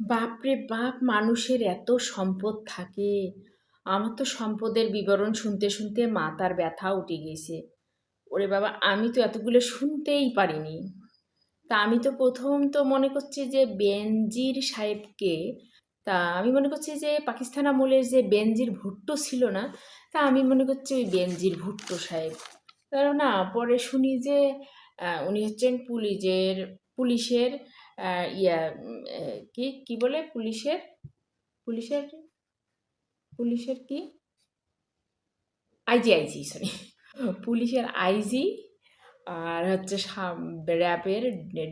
বাপরে বাপ! মানুষের এত সম্পদ থাকে। আমার তো সম্পদের বিবরণ শুনতে, শুনতে মাথার ব্যথা উঠে গেছে। ওরে বাবা! আমি তো এতগুলো শুনতেই পারিনি। তা আমি তো প্রথম তো মনে করছি যে বেনজির সাহেবকে তা আমি মনে করছি যে পাকিস্তান আমলের যে বেনজির ভুট্টো ছিল না? তা আমি মনে করছি ওই বেনজির ভুট্টো সাহেব। তারপর না পরে শুনি যে উনি হচ্ছেন পুলিশের পুলিশের ইয়া কি, কি বলে পুলিশের? পুলিশের পুলিশের কি? IG, IG sorry. পুলিশের আইজি আর হচ্ছে র‍্যাবের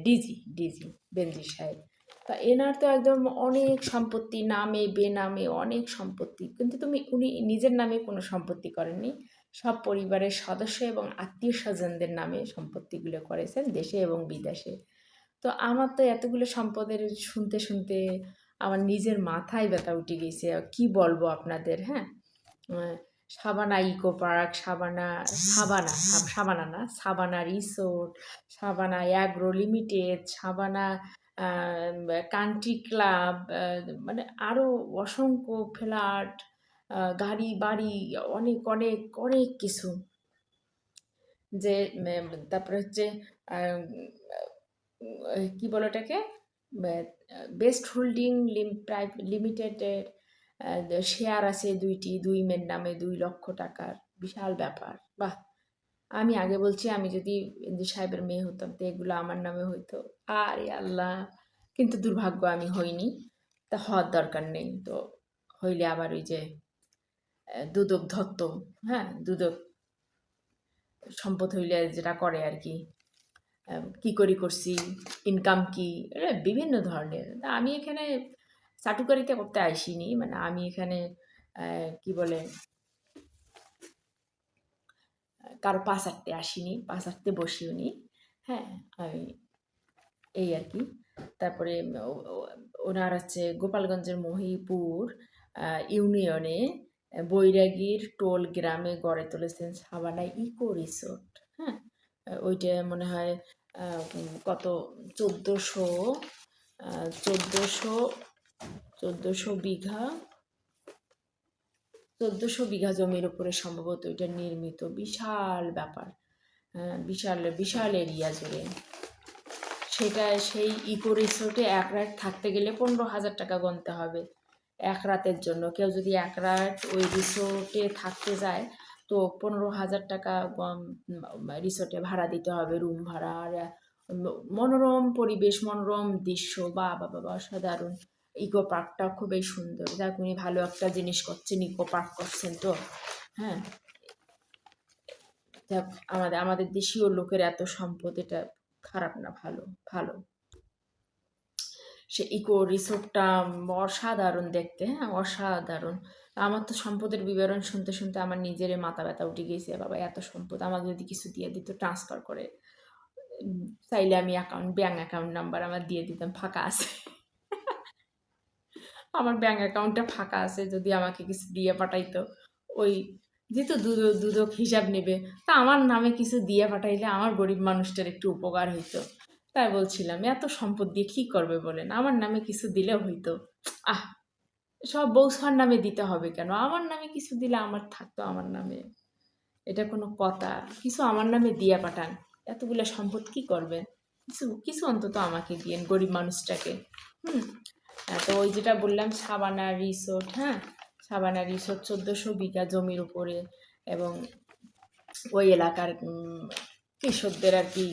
ডিজি, ডিজি বেনজির সাহেব। তা এনার তো একদম অনেক সম্পত্তি নামে বেনামে অনেক সম্পত্তি। কিন্তু তুমি উনি নিজের নামে কোনো সম্পত্তি করেননি। সব পরিবারের সদস্য এবং আত্মীয় স্বজনদের নামে সম্পত্তিগুলো করেছেন দেশে এবং বিদেশে। তো আমার তো এতগুলো সম্পদের শুনতে, শুনতে আমার নিজের মাথায় ব্যথা উঠে গেছে। কি বলব আপনাদের, হ্যাঁ? সাবানা ইকো পার্ক, সাবানা, সাবানা, সাবানা না, Shabana resort, Shabana agro limited, Shabana country club মানে আরও অসংখ্য ফ্ল্যাট, গাড়ি বাড়ি অনেক, অনেক, অনেক কিছু। যে তারপরে হচ্ছে কি বলে ওটাকে? বে বেস্ট হোল্ডিং লিমিটেডের শেয়ার আছে ২ টি ২ মেয়ের নামে দুই লক্ষ টাকার বিশাল ব্যাপার। বাহ! আমি আগে বলছি আমি যদি বেনজির সাহেবের মেয়ে হতাম তো এগুলো আমার নামে হইতো। আরে আল্লাহ! কিন্তু দুর্ভাগ্য আমি হইনি। তা হওয়ার দরকার নেই। তো হইলে আবার ওই যে দুদক ধরত, হ্যাঁ? দুদক সম্পদ হইলে যেটা করে আরকি। আ কি করি করছি, ইনকাম কি, বিভিন্ন ধরনের। তা আমি এখানে চাটুকারিতা করতে আইসিনি। মানে আমি এখানে কি বলে কারও পাঁচ আটতে আসিনি, পাঁচ আটতে চাটতে বসিওনি। হ্যাঁ? আমি এই আর কি তারপরে ওনার হচ্ছে গোপালগঞ্জের মহিপুর ইউনিয়নে বৈরাগীর টোল গ্রামে গড়ে তুলেছেন সাবানা ইকো রিসোর্ট, হ্যাঁ? ওইটা মনে হয় কত ১৪০০ আ ১৪০০ ১৪০০ বিঘা ১৪০০ বিঘা জমির উপরে সম্ভবত ওইটা নির্মিত। বিশাল ব্যাপার। হ্যাঁ? বিশাল, বিশাল এরিয়া জুড়ে। সেটা সেই ইকো রিসোর্টে এক রাত থাকতে গেলে ১৫,০০০ টাকা গুনতে হবে। এক রাতের জন্য। কেউ যদি এক রাত ওই রিসোর্টে থাকতে যায় তো ১৫,০০০ টাকা গম রিসোর্টে ভাড়া দিতে হবে রুম ভাড়া। আর মনোরম পরিবেশ, মনোরম দৃশ্য বা বাহ! বাহ! অসাধারণ। ইকো পার্কটাও খুবই সুন্দর। যাক উনি ভালো একটা জিনিস করছেন, ইকো পার্ক করছেন তো, হ্যাঁ? যাক আমাদের আমাদের দেশীয় লোকের এত সম্পদ এটা খারাপ না ভালো, ভালো। সে ইকো রিসোর্টটা অসাধারণ দেখতে, হ্যাঁ? অসাধারণ। আমার তো সম্পদের বিবরণ শুনতে, শুনতে আমার নিজেরই মাথা ব্যথা উঠে গেছে। বাবা এত সম্পদ আমাকে যদি কিছু দিয়ে দিত ট্রান্সফার করে। চাইলে আমি অ্যাকাউন্ট ব্যাঙ্ক অ্যাকাউন্ট নাম্বার আমার দিয়ে দিতাম ফাঁকা আছে। আমার ব্যাঙ্ক অ্যাকাউন্টটা ফাঁকা আছে যদি আমাকে কিছু দিয়ে পাঠাইতো। ওই যেহেতু দুদ দুদক হিসাব নেবে তা আমার নামে কিছু দিয়ে পাঠাইলে আমার গরিব মানুষটার একটু উপকার হইতো। তাই বলছিলাম এত সম্পদ দিয়ে কী করবে বলেন? আমার নামে কিছু দিলেও হইতো। আহ! সব বউসার নামে দিতে হবে কেন? আমার নামে কিছু দিলে আমার থাকতো আমার নামে। এটা কোনো কথা? কিছু আমার নামে দিয়া পাঠান। এতগুলো সম্পদ কি করবেন? কিছু, কিছু অন্তত আমাকে দিয়েন গরিব মানুষটাকে। হুম? তো ওই যেটা বললাম সাবানা রিসোর্ট, হ্যাঁ? সাবানা রিসোর্ট ১৪০০ বিঘা জমির উপরে এবং ওই এলাকার কৃষকদের আর কি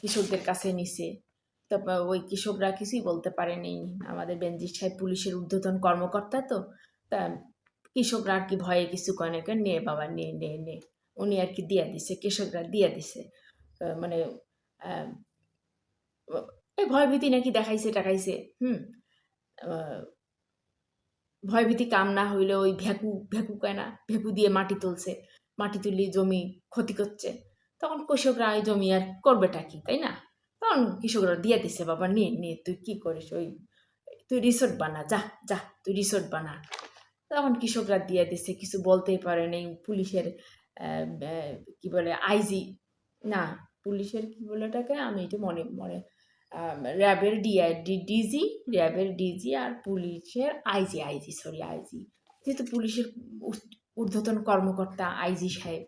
কৃষকদের কাছে নিছে। তো ওই কৃষকরা কিছুই বলতে পারেনি। আমাদের বেনজির সাহেব পুলিশের ঊর্ধ্বতন কর্মকর্তা তো। তা কৃষকরা আর কি ভয়ে কিছু। কয়, "নে বাবা নে, নে, নে।" উনি আর কি দিয়া দিছে। কৃষকরা দিয়া দিছে। মানে এই ভয়ভীতি নাকি দেখাইছে টাকাইছে হুম? ভয়ভীতি কাম না হইলে ওই ভ্যাকু, ভ্যাকু কয় না? ভ্যাকু দিয়ে মাটি তুলছে। মাটি তুলে জমি ক্ষতি করছে। তখন কৃষকরা ওই জমি আর করবেটা কি, তাই না? তখন কৃষকরা দিয়ে দিছে, "বাবা নে, নে তুই কি করিস ওই তুই রিসোর্ট বানা, যা, যা তুই রিসোর্ট বানা।" তখন কৃষকরা দিয়ে দিছে। কিছু বলতেই পারে নাই। পুলিশের কি বলে আইজি না পুলিশের কি বলে ওটাকে? আমি এটা মনে মনে র্যাবের ডিআই ডিজি র্যাবের ডিজি আর পুলিশের আইজি আইজি সরি আইজি যেহেতু পুলিশের ঊর্ধ্বতন কর্মকর্তা আইজি সাহেব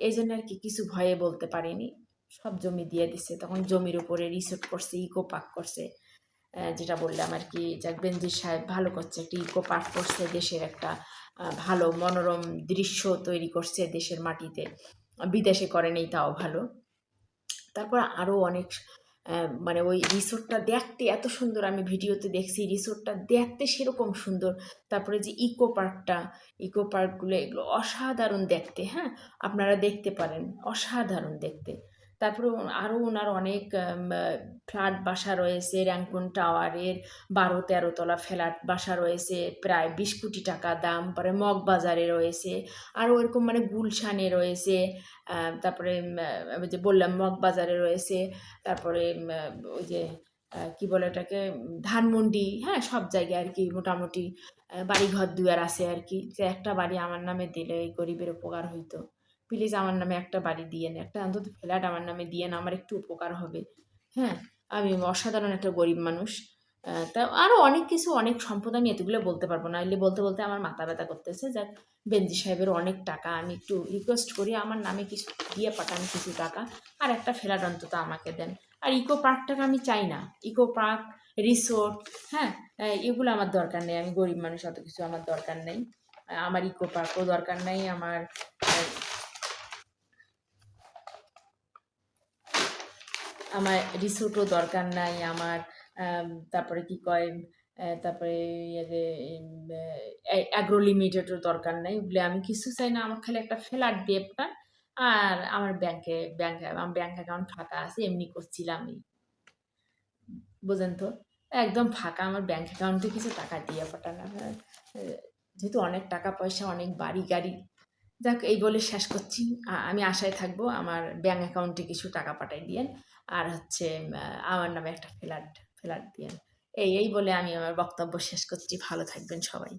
এই জন্য আর কি কিছু ভয়ে বলতে পারিনি সব জমি দিয়ে দিছে। তখন জমির উপরে রিসোর্ট করছে ইকো পার্ক করছে। যেটা বললাম আর কি, যাক বেনজির সাহেব ভালো করছে। একটি ইকো পার্ক করছে, দেশের একটা ভালো মনোরম দৃশ্য তৈরি করছে দেশের মাটিতে। বিদেশে করেনি তাও ভালো। তারপর আরও অনেক মানে ওই রিসোর্টটা দেখতে এত সুন্দর, আমি ভিডিওতে দেখছি রিসোর্টটা দেখতে সেরকম সুন্দর। তারপরে যে ইকো পার্কটা ইকো পার্কগুলো এগুলো অসাধারণ দেখতে হ্যাঁ? আপনারা দেখতে পারেন, অসাধারণ দেখতে। তারপরে আরও ওনার অনেক ফ্ল্যাট বাসা রয়েছে র্যাঙ্কুন টাওয়ারের বারো তেরো তলা ফ্ল্যাট বাসা রয়েছে প্রায় বিশ কোটি টাকা দাম পরে মগবাজারে রয়েছে আরও এরকম মানে গুলশানে রয়েছে তারপরে যে বললাম মগবাজারে রয়েছে তারপরে ওই যে কি বলে এটাকে উম, ধানমন্ডি হ্যাঁ সব জায়গায় আর কি মোটামুটি বাড়িঘর দুয়ার আছে আর কি যে একটা বাড়ি আমার নামে দিলে এই গরিবের উপকার হইতো। প্লিজ আমার নামে একটা বাড়ি দিয়েন একটা অন্তত ফ্ল্যাট আমার নামে দিয়েন আমার একটু উপকার হবে। হ্যাঁ আমি অসাধারণ একটা গরিব মানুষ। তা আরও অনেক কিছু, অনেক সম্পদ আমি এতগুলো বলতে পারব না। এলে বলতে বলতে আমার মাথা ব্যথা করতেছে। যাক বেঞ্জি সাহেবের অনেক টাকা আমি একটু রিকোয়েস্ট করি। আমার নামে কিছু, দিয়ে পাঠান কিছু টাকা। আর একটা ফ্ল্যাট অন্তত আমাকে দেন। আর ইকো পার্কটাকে আমি চাই না। ইকো পার্ক রিসোর্ট হ্যাঁ এগুলো আমার দরকার নেই। আমি গরিব মানুষ, অত কিছু আমার দরকার নেই। আমার ইকো পার্কও দরকার নেই। আমার আমার রিসোর্টও দরকার নাই, আমার তারপরে কি কয় তারপরে ইয়ে অ্যাগ্রো লিমিটেডও দরকার নাই, ওগুলো আমি কিছু চাই না, আমার খালি একটা ফ্ল্যাট দিয়ে পাঠান আর আমার ব্যাংকে ব্যাংক আমার ব্যাংক অ্যাকাউন্ট ফাঁকা আছে, এমনি করছিলাম বোঝেন তো? একদম ফাঁকা, আমার ব্যাংক অ্যাকাউন্টে কিছু টাকা দিয়ে পাঠান যেহেতু অনেক টাকা পয়সা, অনেক বাড়ি গাড়ি যাক, এই বলে শেষ করছি। আমি আশায় থাকব আমার ব্যাঙ্ক অ্যাকাউন্টে কিছু টাকা পাঠাই দিয়েন। আর হচ্ছে আমার নামে একটা ফ্ল্যাট ফ্ল্যাট দিয়েন। এই এই বলে আমি আমার বক্তব্য শেষ করছি। ভালো থাকবেন সবাই।